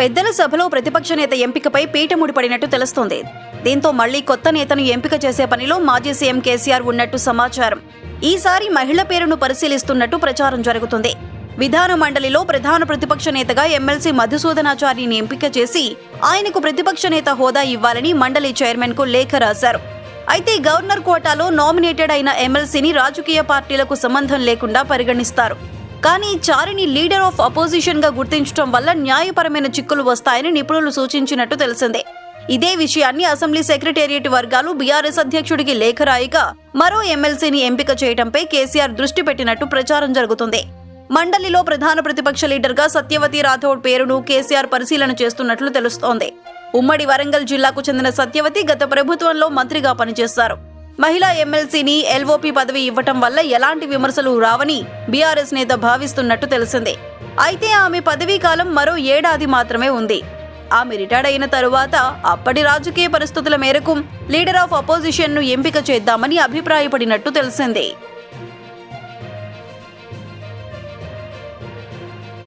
పెద్దల సభలో ప్రతిపక్ష నేత ఎంపికపై పీట ముడిపడినట్టు తెలుస్తోంది. దీంతో మళ్ళీ కొత్త నేతను ఎంపిక చేసే పనిలో మాజీ సీఎం కేసీఆర్ ఉన్నట్టు సమాచారం. ఈసారి మహిళ పేరును పరిశీలిస్తున్నట్టు ప్రచారం జరుగుతుంది. విధాన మండలిలో ప్రధాన ప్రతిపక్ష నేతగా ఎమ్మెల్సీ మధుసూదనాచార్యని ఎంపిక చేసి ఆయనకు ప్రతిపక్ష నేత హోదా ఇవ్వాలని మండలి చైర్మన్కు లేఖ రాశారు. అయితే గవర్నర్ కోటాలో నామినేటెడ్ అయిన ఎమ్మెల్సీని రాజకీయ పార్టీలకు సంబంధం లేకుండా పరిగణిస్తారు. కానీ చారిని లీడర్ ఆఫ్ అపోజిషన్గా గుర్తించడం వల్ల న్యాయపరమైన చిక్కులు వస్తాయని నిపుణులు సూచించినట్టు తెలిసిందే. ఇదే విషయాన్ని అసెంబ్లీ సెక్రటేరియట్ వర్గాలు బీఆర్ఎస్ అధ్యక్షుడికి లేఖ రాయిగా మరో ఎమ్మెల్సీని ఎంపిక చేయడంపై కేసీఆర్ దృష్టి పెట్టినట్టు ప్రచారం జరుగుతుంది. మండలిలో ప్రధాన ప్రతిపక్ష లీడర్గా సత్యవతి రాథోడ్ పేరును కేసీఆర్ పరిశీలన చేస్తున్నట్లు తెలుస్తోంది. ఉమ్మడి వరంగల్ జిల్లాకు చెందిన సత్యవతి గత ప్రభుత్వంలో మంత్రిగా పనిచేశారు. మహిళా ఎమ్మెల్సీని ఎల్ఓపి పదవి ఇవ్వటం వల్ల ఎలాంటి విమర్శలు రావని బీఆర్ఎస్ నేత భావిస్తున్నట్టు తెలిసింది. అయితే ఆమె పదవీ కాలం మరో ఏడాది మాత్రమే ఉంది. ఆమె రిటైర్డ్ అయిన తరువాత అప్పటి రాజకీయ పరిస్థితుల మేరకు లీడర్ ఆఫ్ అపోజిషన్ను ఎంపిక చేద్దామని అభిప్రాయపడినట్టు తెలిసిందే.